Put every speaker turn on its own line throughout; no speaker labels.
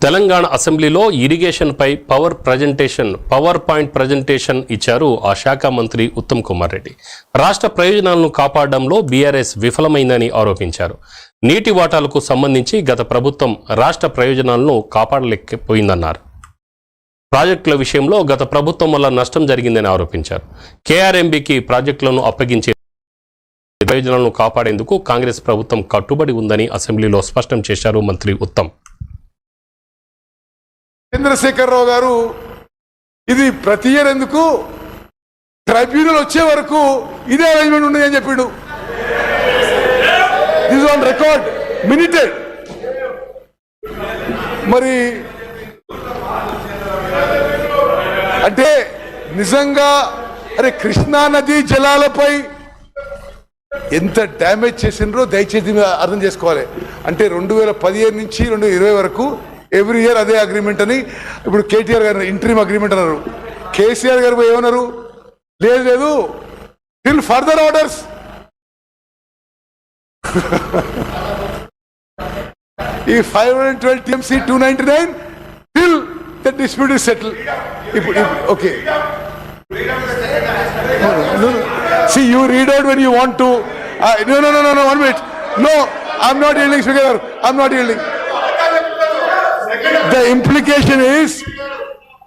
తెలంగాణ అసెంబ్లీలో ఇరిగేషన్పై power presentation power point presentation ఇచ్చారు ఆ శాఖ మంత్రి ఉత్తమ్ కుమార్ రెడ్డి. రాష్ట్ర ప్రయోజనాలను కాపాడడంలో బీఆర్ఎస్ విఫలమైందని ఆరోపించారు. నీటి వాటాలకు సంబంధించి గత ప్రభుత్వం రాష్ట్ర ప్రయోజనాలను కాపాడలేకపోయిందన్నారు. ప్రాజెక్టుల విషయంలో గత ప్రభుత్వం వల్ల నష్టం జరిగిందని ఆరోపించారు. కేఆర్ఎంబీకి ప్రాజెక్టులను అప్పగించే ప్రయోజనాలను కాపాడేందుకు కాంగ్రెస్ ప్రభుత్వం కట్టుబడి ఉందని అసెంబ్లీలో స్పష్టం చేశారు మంత్రి ఉత్తమ్.
చంద్రశేఖరరావు గారు ఇది ప్రతి ఇయర్ ఎందుకు? ట్రైబ్యునల్ వచ్చే వరకు ఇదే అరేంజ్మెంట్ ఉండదు అని చెప్పిండు. దిస్ ఆన్ రికార్డ్ మినిటెడ్ మరి అంటే నిజంగా అరే కృష్ణా నది జలాలపై ఎంత డ్యామేజ్ చేసిండ్రో దయచేసి అర్థం చేసుకోవాలి. అంటే రెండు వేల పదిహేను నుంచి రెండు వేల ఇరవై వరకు ఎవ్రీ ఇయర్ అదే అగ్రిమెంట్ అని ఇప్పుడు కేటీఆర్ గారు ఇంట్రీమ్ అగ్రిమెంట్ అన్నారు. కేసీఆర్ గారు ఏమన్నారు? లేదు లేదు. టిల్ ఫర్దర్ ఆర్డర్స్ ఈ five hundred twelve TMC two ninety nine till the dispute is settle ఇప్పుడు okay see you read out when you want to no no no no one minute no I'm not I'm not I'm not I'm. The implication is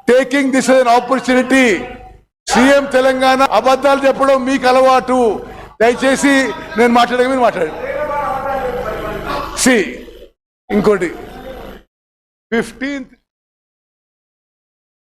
taking this as an opportunity. CM Telangana అబద్ధాలు చెప్పడం మీకు అలవాటు. దయచేసి నేను మాట్లాడక మీరు మాట్లాడండి. C ఇంకోటి. ఫిఫ్టీన్త్